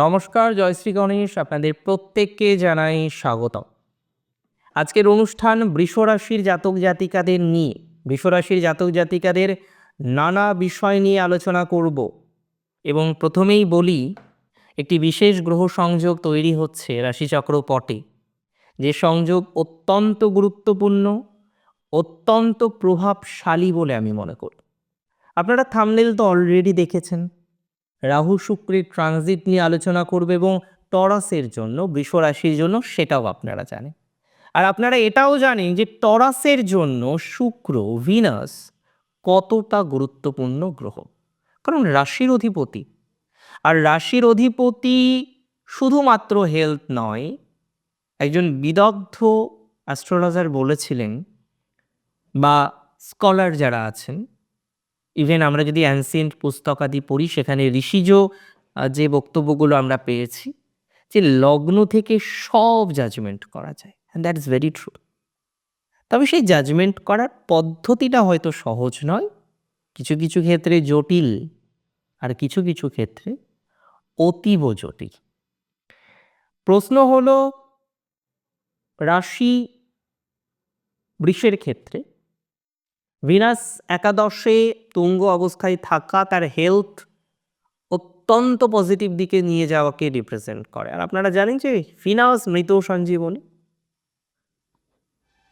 নমস্কার জয়শ্রী গণেশ, আপনাদের প্রত্যেককে জানাই স্বাগতম। আজকের অনুষ্ঠান বৃষরাশির জাতক জাতিকাদের নিয়ে। বৃষরাশির জাতক জাতিকাদের নানা বিষয় নিয়ে আলোচনা করব এবং প্রথমেই বলি, একটি বিশেষ গ্রহ সংযোগ তৈরি হচ্ছে রাশিচক্র পটে। যে সংযোগ অত্যন্ত গুরুত্বপূর্ণ, অত্যন্ত প্রভাবশালী বলে আমি মনে করি। আপনারা থামনেল তো অলরেডি দেখেছেন। রাহু শুক্রের ট্রানজিট নিয়ে আলোচনা করবে এবং টরাসের জন্য বৃষ রাশির জন্য সেটাও আপনারা জানেন। আর আপনারা এটাও জানেন যে টরাসের জন্য শুক্র, ভিনাস কতটা গুরুত্বপূর্ণ গ্রহ। কারণ রাশির অধিপতি। আর রাশির অধিপতি শুধুমাত্র হেলথ নয়, একজন বিদগ্ধ অ্যাস্ট্রোলজার বলেছিলেন বা স্কলার যারা আছেন ইভেন আমরা যদি অ্যানসিয়েন্ট পুস্তকাদি পড়ি, সেখানে ঋষিজ যে বক্তব্যগুলো আমরা পেয়েছি, যে লগ্ন থেকে সব জাজমেন্ট করা যায় and that is very true তবে সেই জাজমেন্ট করার পদ্ধতিটা হয়তো সহজ নয়। কিছু কিছু ক্ষেত্রে জটিল, আর কিছু কিছু ক্ষেত্রে অতীব জটিল। প্রশ্ন হলো, রাশি বৃষের ক্ষেত্রে ভিনাস একাদশে তুঙ্গ অবস্থায় থাকা তার হেলথ অত্যন্ত পজিটিভ দিকে নিয়ে যাওয়াকে রিপ্রেজেন্ট করে। আর আপনারা জানেন যে ভিনাস মৃত সঞ্জীবনী।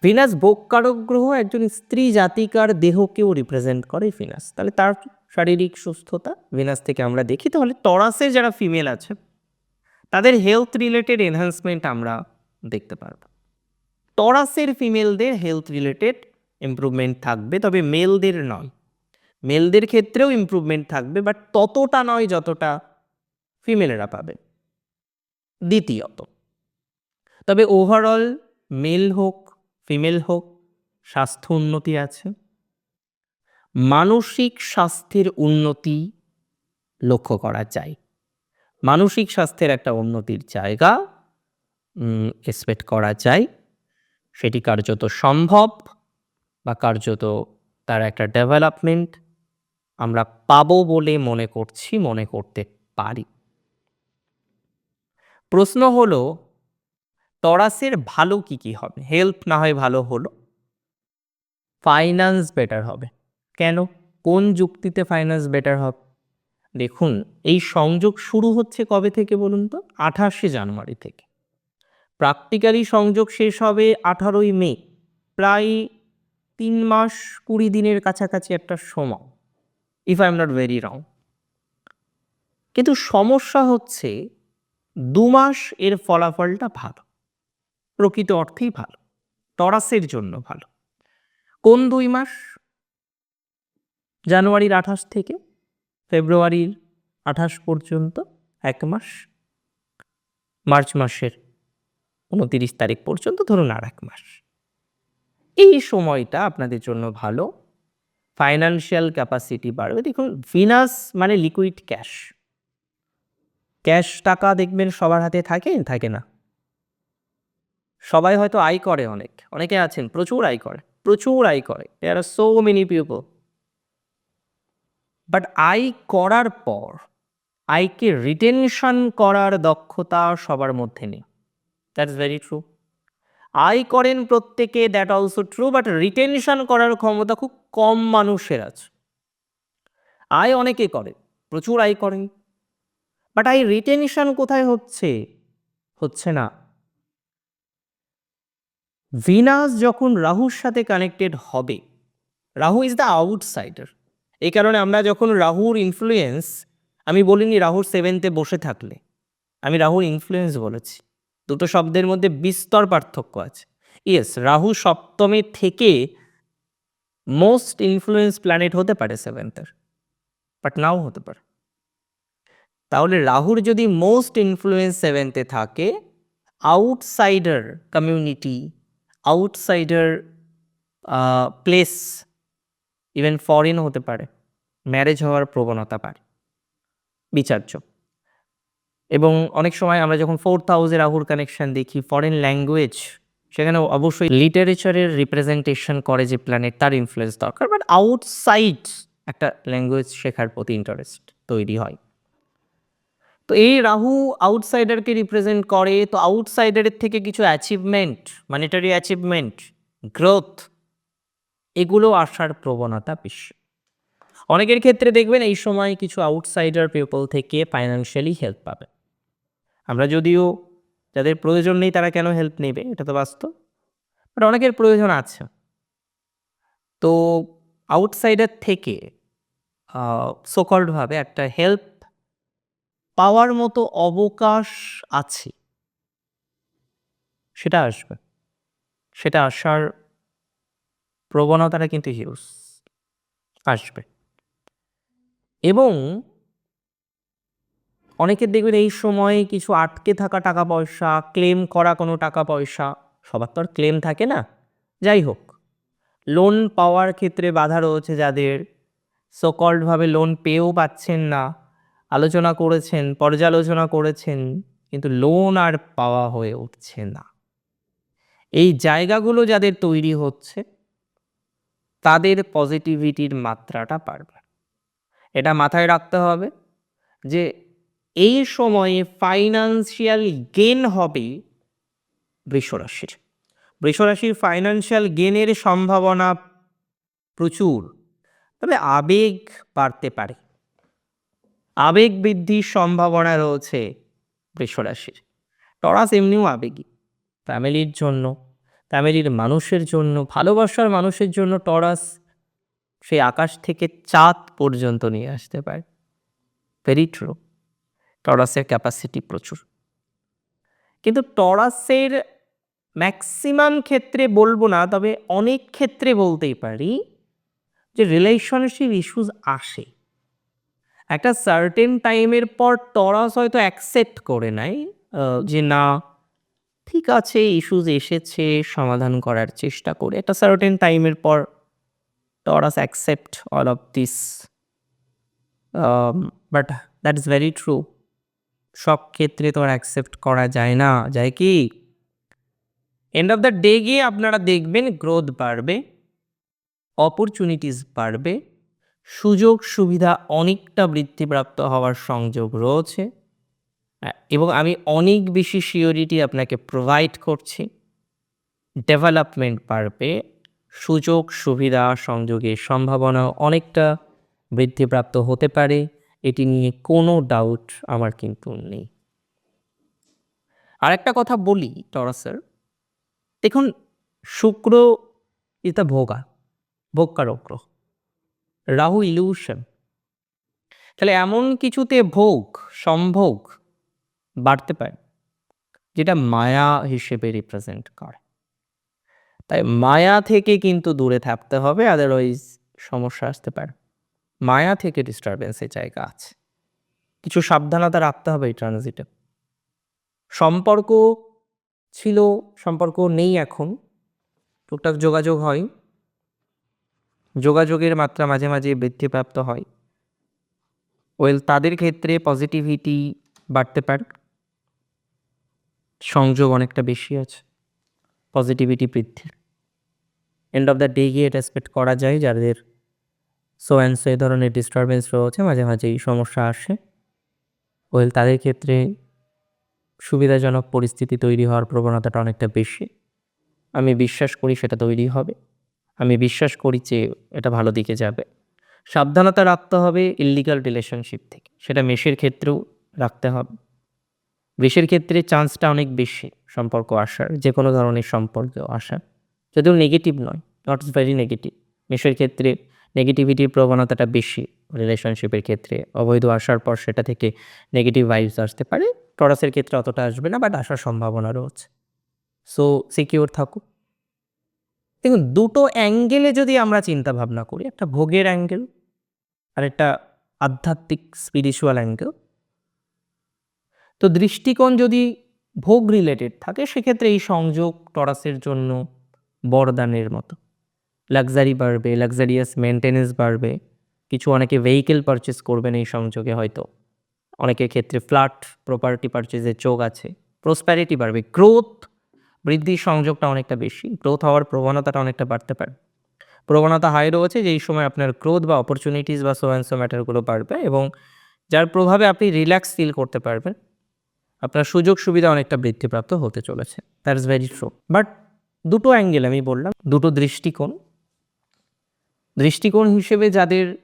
ভিনাস ভোগকারক গ্রহ একজন স্ত্রী জাতিকার দেহকেও রিপ্রেজেন্ট করে ভিনাস। তাহলে তার শারীরিক সুস্থতা ভিনাস থেকে আমরা দেখি। তাহলে টরাসে যারা ফিমেল আছে, তাদের হেলথ রিলেটেড এনহান্সমেন্ট আমরা দেখতে পারব। টরাসের ফিমেলদের হেলথ রিলেটেড ইমপ্রুভমেন্ট থাকবে, তবে মেলদের নয়। মেলদের ক্ষেত্রেও ইমপ্রুভমেন্ট থাকবে বাট ততটা নয় যতটা ফিমেলেরা পাবে। দ্বিতীয়ত, তবে ওভারঅল মেল হোক ফিমেল হোক, স্বাস্থ্য উন্নতি আছে। মানসিক স্বাস্থ্যের উন্নতি লক্ষ্য করা যায়। মানসিক স্বাস্থ্যের একটা উন্নতির জায়গা এক্সপেক্ট করা যায়। সেটি কার্যত সম্ভব। বা কার্যত তার একটা ডেভেলপমেন্ট আমরা পাবো বলে মনে করছি, মনে করতে পারি। প্রশ্ন হলো, তরাসের ভালো কি কি হবে? হেল্প না হয় ভালো হলো? ফাইন্যান্স বেটার হবে। কেন? কোন যুক্তিতে ফাইন্যান্স বেটার হবে? দেখুন, এই সংযোগ শুরু হচ্ছে কবে থেকে বলুন তো? আঠাশে জানুয়ারি থেকে। প্র্যাকটিক্যালি সংযোগ শেষ হবে আঠারোই মে, প্রায় তিন মাস কুড়ি দিনের কাছাকাছি একটা সময় if I am not very wrong কিন্তু সমস্যা হচ্ছে, দু মাস এর ফলাফলটা ভালো, প্রকৃত অর্থেই ভালো টরাসের জন্য ভালো। কোন দুই মাস? জানুয়ারির আঠাশ থেকে ফেব্রুয়ারির আঠাশ পর্যন্ত, এক মাস। মার্চ মাসের উনতিরিশ তারিখ পর্যন্ত ধরুন আর এক মাস। এই সময়টা আপনাদের জন্য ভালো। ফাইন্যান্সিয়াল ক্যাপাসিটি বাড়বে। দেখুন ফিনান্স মানে লিকুইড ক্যাশ ক্যাশ টাকা দেখবেন সবার হাতে থাকে থাকে না। সবাই হয়তো আয় করে অনেক। অনেকে আছেন, প্রচুর আয় করে, প্রচুর আয় করে। আর সো মেনি পিপল বাট আয় করার পর, আয়কে রিটেনশন করার দক্ষতা সবার মধ্যে নেই। দ্যাটস ভেরি ট্রু আয় করেন প্রত্যেকে that also true but retention করার ক্ষমতা খুব কম মানুষের আছে। আয় অনেকে করে, প্রচুর আয় করেন। বাট আয় রিটেনশন কোথায় হচ্ছে? হচ্ছে না। ভিনাস যখন রাহুর সাথে কানেক্টেড হবে, রাহু ইজ দ্য আউটসাইডার এই কারণে আমরা যখন রাহুর ইনফ্লুয়েন্স আমি বলিনি রাহুর সেভেন্থে বসে থাকলে, আমি রাহুর ইনফ্লুয়েন্স বলেছি। দুটো শব্দের মধ্যে বিস্তর পার্থক্য আছে। ইয়েস রাহু সপ্তমে থেকে মোস্ট ইনফ্লুয়েন্স প্ল্যানেট হতে পারে সেভেন্থের বাট নাও হতে পারে। তাহলে রাহুর যদি মোস্ট ইনফ্লুয়েন্স সেভেন্থে থাকে outsider community outsider place even foreign হতে পারে ম্যারেজ হওয়ার প্রবণতা পারে বিচার্য এবং অনেক সময় আমরা যখন ফোর থাউজেন্ড রাহুর কানেকশন দেখি ফরেন ল্যাঙ্গুয়েজ সেখানে অবশ্যই লিটারেচারের রিপ্রেজেন্টেশন করে যে প্ল্যানেট তার ইনফ্লুয়েন্স দরকার। বাট আউটসাইড একটা ল্যাঙ্গুয়েজ শেখার প্রতি ইন্টারেস্ট তৈরি হয়। তো এই রাহু আউটসাইডারকে রিপ্রেজেন্ট করে, তো আউটসাইডারের থেকে কিছু অ্যাচিভমেন্ট মানিটারি অ্যাচিভমেন্ট গ্রোথ এগুলো আসার প্রবণতা বেশি। অনেকের ক্ষেত্রে দেখবেন এই সময় কিছু আউটসাইডার পিপল থেকে ফাইন্যান্সিয়ালি হেল্প পাবে আমরা যদিও যাদের প্রয়োজন নেই তারা কেন হেল্প নেবে? এটা তো বাস্তব। বাট অনেকের প্রয়োজন আছে। তো আউটসাইডার থেকে সোকল্ডভাবে একটা হেল্প পাওয়ার মতো অবকাশ আছে। সেটা আসবে। সেটা আসার প্রবণতাটা কিন্তু হিউজ আসবে। এবং অনেকের দেখবেন এই সময়ে কিছু আটকে থাকা টাকা পয়সা ক্লেম করা কোনো টাকা পয়সা, সবার তো আর ক্লেম থাকে না। যাই হোক লোন পাওয়ার ক্ষেত্রে বাধা রয়েছে যাদের। সোকল্ডভাবে লোন পেয়েও পাচ্ছেন না, আলোচনা করেছেন, পর্যালোচনা করেছেন, কিন্তু লোন আর পাওয়া হয়ে উঠছে না। এই জায়গাগুলো যাদের তৈরি হচ্ছে, তাদের পজিটিভিটির মাত্রাটা বাড়বে। এটা মাথায় রাখতে হবে যে এই সময়ে ফাইন্যান্সিয়াল গেন হবে বৃষরাশির। বৃষরাশির ফাইন্যান্সিয়াল গেনের সম্ভাবনা প্রচুর, তবে আবেগ বাড়তে পারে। আবেগ বৃদ্ধির সম্ভাবনা রয়েছে বৃষরাশির। টরাস এমনিও আবেগী। ফ্যামিলির জন্য, ফ্যামিলির মানুষের জন্য, ভালোবাসার মানুষের জন্য টরাস সেই আকাশ থেকে চাঁদ পর্যন্ত নিয়ে আসতে পারে। ভেরি ট্রু টরাসের ক্যাপাসিটি প্রচুর। কিন্তু টরাসের ম্যাক্সিমাম ক্ষেত্রে বলব না, তবে অনেক ক্ষেত্রে বলতেই পারি যে রিলেশনশিপ ইস্যুস আসে। একটা সার্টেন টাইমের পর টরাস হয়তো অ্যাকসেপ্ট করে নেয় যে না, ঠিক আছে ইস্যুস এসেছে, সমাধান করার চেষ্টা করে। একটা সার্টেন টাইমের পর Taurus accept all of this but that is very true সব ক্ষেত্রে তো আর অ্যাকসেপ্ট করা যায় না। যায় কি? এন্ড অফ দ্য ডে গিয়ে আপনারা দেখবেন গ্রোথ বাড়বে অপরচুনিটিস বাড়বে, সুযোগ সুবিধা অনেকটা বৃদ্ধিপ্রাপ্ত হওয়ার সংযোগ রয়েছে। এবং আমি অনেক বেশি সিওরিটি আপনাকে প্রোভাইড করছি। ডেভেলপমেন্ট বাড়বে, সুযোগ সুবিধা সংযোগের সম্ভাবনা অনেকটা বৃদ্ধিপ্রাপ্ত হতে পারে। এটি নিয়ে কোনো ডাউট আমার কিন্তু নেই। আর একটা কথা বলি টরাসের দেখুন, শুক্র ইতা ভোগা ভোগকারক গ্রহ রাহু ইলিউশন তাহলে এমন কিছুতে ভোগ, সম্ভোগ বাড়তে পারে, যেটা মায়া হিসেবে রিপ্রেজেন্ট করে। তাই মায়া থেকে কিন্তু দূরে থাকতে হবে আদারওয়াইজ সমস্যা আসতে পারে। মায়া থেকে ডিস্টারবেন্সের জায়গা আছে। কিছু সাবধানতা রাখতে হবে এই ট্রানজিটে সম্পর্ক ছিল, সম্পর্ক নেই এখন। টুকটাক যোগাযোগ হয়। যোগাযোগের মাত্রা মাঝে মাঝে বৃদ্ধিপ্রাপ্ত হয়। ওয়েল তাদের ক্ষেত্রে পজিটিভিটি বাড়তে পারে। সংযোগ অনেকটা বেশি আছে। পজিটিভিটি বৃদ্ধির। এন্ড অফ দ্য ডে গিয়ে এটা এক্সপেক্ট করা যায় যাদের সো অ্যান্ড সো এ ধরনের ডিস্টারবেন্স রয়েছে, মাঝে মাঝে এই সমস্যা আসে। ওয়েল তাদের ক্ষেত্রে সুবিধাজনক পরিস্থিতি তৈরি হওয়ার প্রবণতাটা অনেকটা বেশি। আমি বিশ্বাস করি সেটা তৈরি হবে। আমি বিশ্বাস করি যে এটা ভালো দিকে যাবে। সাবধানতা রাখতে হবে ইল্লিগাল রিলেশনশিপ থেকে। সেটা মেষের ক্ষেত্রেও রাখতে হবে। বৃষের ক্ষেত্রে চান্সটা অনেক বেশি সম্পর্ক আসার যে কোনো ধরনের সম্পর্ক আসার। যদিও নেগেটিভ নয় নট ভেরি নেগেটিভ মেষের ক্ষেত্রে নেগেটিভিটির প্রবণতাটা বেশি রিলেশনশিপের ক্ষেত্রে। অবৈধ আসার পর সেটা থেকে নেগেটিভ ভাইবস আসতে পারে। টরাসের ক্ষেত্রে অতটা আসবে না বাট আসার সম্ভাবনা রয়েছে। সো সিকিওর থাকুক। দেখুন, দুটো অ্যাঙ্গেলে যদি আমরা চিন্তা ভাবনা করি, একটা ভোগের অ্যাঙ্গেল আর একটা আধ্যাত্মিক স্পিরিচুয়াল অ্যাঙ্গেল তো দৃষ্টিকোণ যদি ভোগ রিলেটেড থাকে, সেক্ষেত্রে এই সংযোগ টরাসের জন্য বরদানের মতো। লাক্সারি বাড়বে লাক্সারিয়াস মেনটেনেন্স বাড়বে। কিছু অনেকে ভেহিকেল পারচেস করবেন এই সংযোগে হয়তো। অনেকের ক্ষেত্রে ফ্ল্যাট প্রপার্টি পারচেজের চোখ আছে। প্রসপ্যারিটি বাড়বে। গ্রোথ বৃদ্ধির সংযোগটা অনেকটা বেশি। গ্রোথ হওয়ার প্রবণতাটা অনেকটা বাড়তে পারে। প্রবণতা হাই রয়েছে এই সময় আপনার গ্রোথ বা অপরচুনিটিস বা সো অ্যান্ড সো ম্যাটারগুলো বাড়বে এবং যার প্রভাবে আপনি রিল্যাক্স ফিল করতে পারবেন। আপনার সুযোগ সুবিধা অনেকটা বৃদ্ধিপ্রাপ্ত হতে চলেছে। That is very true but দুটো অ্যাঙ্গেল আমি বললাম। দুটো দৃষ্টিকোণ। দৃষ্টিকোণ হিসেবে যাদের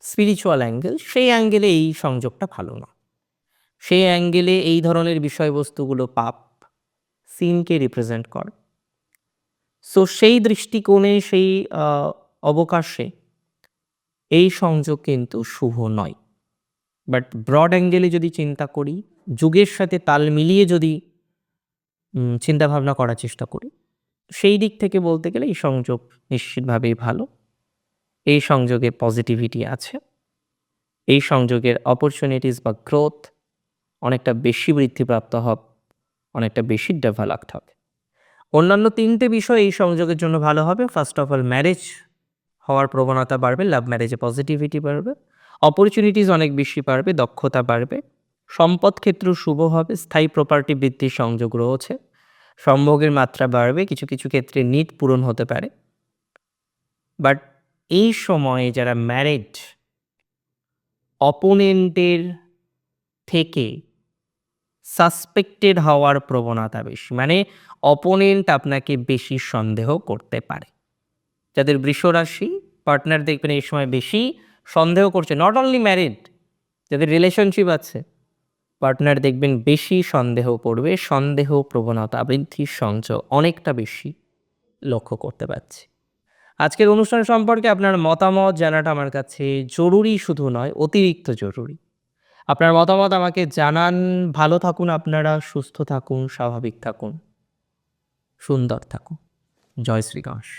স্পিরিচুয়াল অ্যাঙ্গেল সেই অ্যাঙ্গেলে এই সংযোগটা ভালো না সেই অ্যাঙ্গেলে এই ধরনের বিষয়বস্তুগুলো পাপ সিনকে রিপ্রেজেন্ট করে। সো সেই দৃষ্টিকোণে, সেই অবকাশে এই সংযোগ কিন্তু শুভ নয়। বাট ব্রড অ্যাঙ্গেলে যদি চিন্তা করি, যুগের সাথে তাল মিলিয়ে যদি চিন্তাভাবনা করার চেষ্টা করি সেই দিক থেকে বলতে গেলে এই সংযোগ নিশ্চিতভাবেই ভালো। এই সংযোগে পজিটিভিটি আছে। এই সংযোগের অপরচুনিটিস বা গ্রোথ অনেকটা বেশি বৃদ্ধিপ্রাপ্ত হবে অনেকটা বেশি ডেভেলপড হবে অন্যান্য তিনটে বিষয় এই সংযোগের জন্য ভালো হবে। ফার্স্ট অফ অল ম্যারেজ হওয়ার প্রবণতা বাড়বে লাভ ম্যারেজে পজিটিভিটি বাড়বে। অপরচুনিটিস অনেক বেশি বাড়বে, দক্ষতা বাড়বে। সম্পদ ক্ষেত্র শুভ হবে, স্থায়ী প্রপার্টি বৃদ্ধির সংযোগ রয়েছে। সম্ভোগের মাত্রা বাড়বে, কিছু কিছু ক্ষেত্রে নিট পূরণ হতে পারে। বাট এই সময়ে যারা ম্যারেড অপোনেন্টের থেকে সাসপেক্টেড হওয়ার প্রবণতা বেশি। মানে অপোনেন্ট আপনাকে বেশি সন্দেহ করতে পারে। যাদের বৃষরাশি পার্টনার দেখবেন এই সময় বেশি সন্দেহ করছে। নট অনলি ম্যারিড যাদের রিলেশনশিপ আছে পার্টনার দেখবেন বেশি সন্দেহ করবে সন্দেহ প্রবণতা বৃদ্ধির সংযোগ অনেকটা বেশি লক্ষ্য করতে পারছি। আজকের অনুষ্ঠান সম্পর্কে আপনার মতামত জানাটা আমার কাছে জরুরি শুধু নয়, অতিরিক্ত জরুরি। আপনার মতামত আমাকে জানান, ভালো থাকুন আপনারা, সুস্থ থাকুন, স্বাভাবিক থাকুন, সুন্দর থাকুন। জয় শ্রী গণেশ